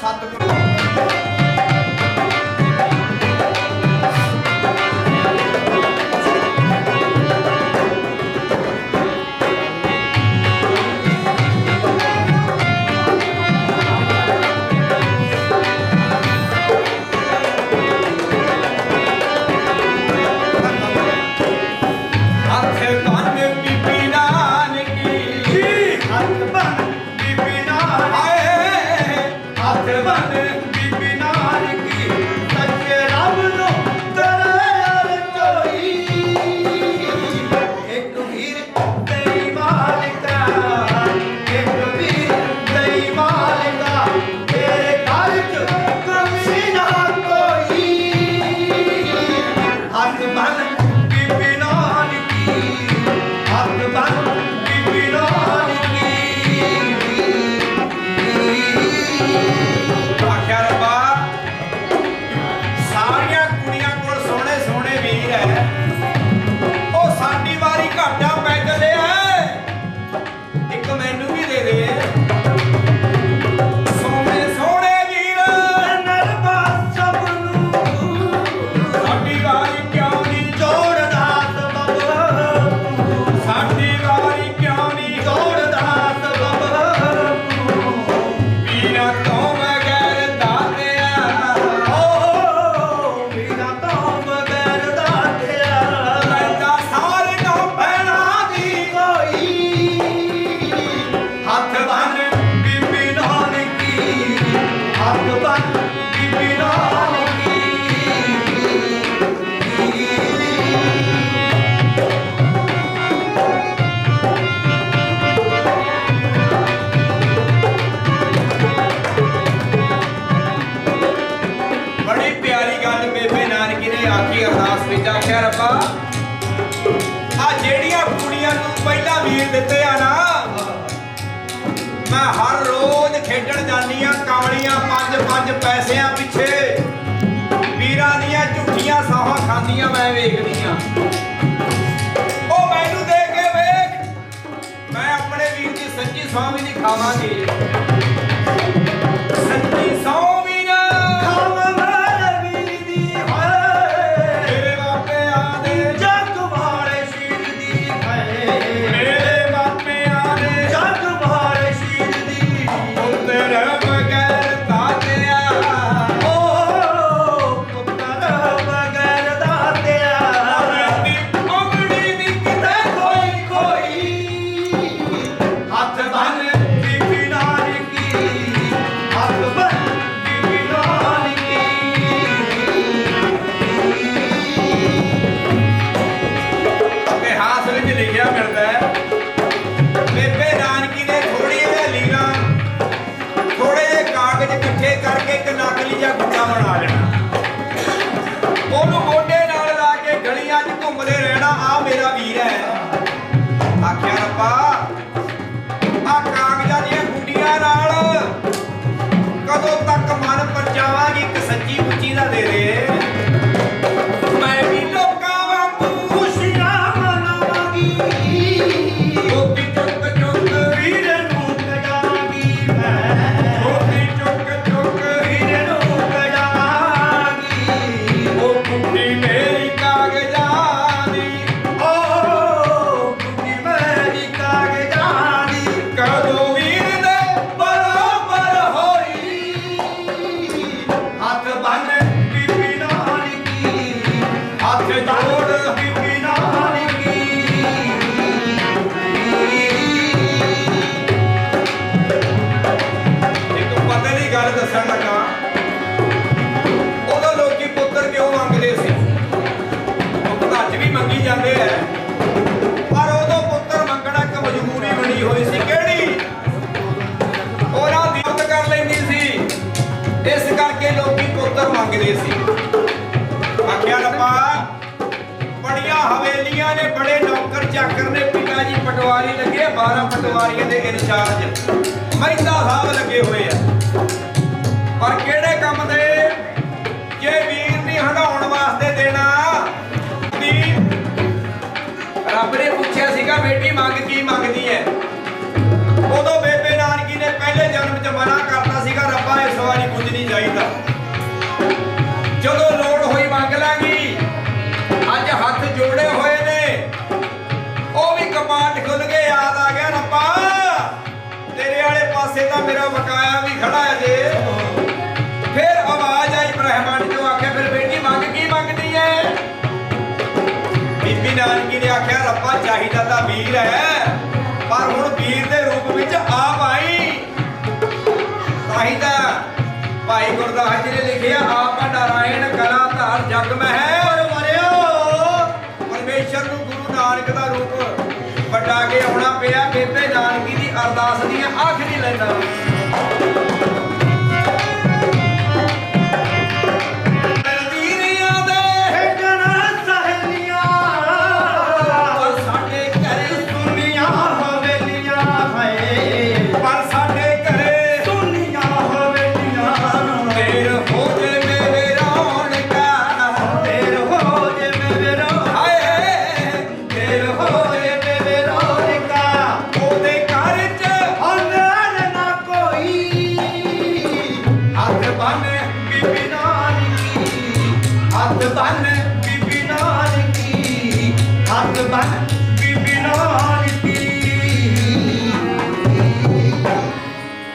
ਸਤਿਗੁਰੂ। ਦਿੱਤੇ ਆ ਨਾ। ਮੈਂ ਹਰ ਰੋਜ਼ ਖੇਡਣ ਜਾਂਦੀ ਆ ਕਾਮਲੀਆਂ ਪੰਜ ਪੰਜ ਪੈਸਿਆਂ ਪਿੱਛੇ। ਵੀਰਾਂ ਦੀਆਂ ਝੁੱਗੀਆਂ ਸਾਹਾਂ ਖਾਂਦੀਆਂ ਮੈਂ ਵੇਖਦੀ ਆ। ਉਹ ਮੈਨੂੰ ਦੇਖ ਕੇ ਵੇਖ। ਮੈਂ ਆਪਣੇ ਵੀਰ ਦੀ ਸੱਚੀ ਸਾਹਮਣੀ ਖਾਵਾਂਗੀ। ਝਾਕਰ ਦੇ ਪਿਤਾ ਜੀ ਪਟਵਾਰੀ ਲੱਗੇ 12 ਪਟਵਾਰੀਆਂ ਦੇ ਇੰਚਾਰਜ। ਮਹਿੰਦਾ ਸਾਹਿਬ ਲੱਗੇ ਹੋਏ ਆ। ਪਰ ਕਿਹੜੇ ਕੰਮ ਦੇ? ਜੇ ਵੀਰ ਨਹੀਂ ਹਟਾਉਣ ਵਾਸਤੇ ਦੇਣਾ ਰੱਬ ਨੇ ਪੁੱਛਿਆ ਸੀਗਾ, ਬੇਟੀ ਮੰਗ ਕੀ ਮੰਗਦੀ ਹੈ ਉਦੋਂ ਬੇਬੇ ਨਾਨਕੀ ਨੇ ਪਹਿਲੇ ਜਨਮ 'ਚ ਮਨਾ ਕਰਤਾ ਸੀਗਾ, ਰੱਬਾ ਇਸ ਵਾਰੀ ਕੁਝ ਨਹੀਂ ਚਾਹੀਦਾ। ਦਾ ਬਕਾਇਆ ਵੀ ਖੜਾ ਹੈ ਜੇ। ਫਿਰ ਆਵਾਜ਼ ਆਈ ਬ੍ਰਹਮੰਡ ਚੋਂ, ਆਖਿਆ, ਫਿਰ ਬੇਟੀ, ਮੰਗ ਕੀ ਮੰਗਦੀ ਹੈ ਬੀਬੀ ਨਾਨਕੀ ਨੇ ਆਖਿਆ, ਰੱਬਾ, ਚਾਹੀਦਾ ਤਾਂ ਵੀਰ ਹੈ ਪਰ ਹੁਣ ਵੀਰ ਦੇ ਰੂਪ ਵਿੱਚ ਆਪ ਆਈ। ਤਾਂ ਭਾਈ ਗੁਰਦਾਸ ਜੀ ਨੇ ਲਿਖਿਆ, ਆਪ ਨਾਰਾਇਣ ਕਲਾ ਧਾਰ ਜਗ ਮਹਿ ਅਰਦਾਸ ਦੀਆਂ ਆਖਰੀ ਲਾਈਨਾਂ ਬੀਬੀ ਨਾਨਕੀ ਹੱਥ ਬੰਨ ਬੀਬੀ ਨਾਨਕੀ ਹੱਥ ਬੰਨ ਬੀਬੀ ਨਾਨਕੀ।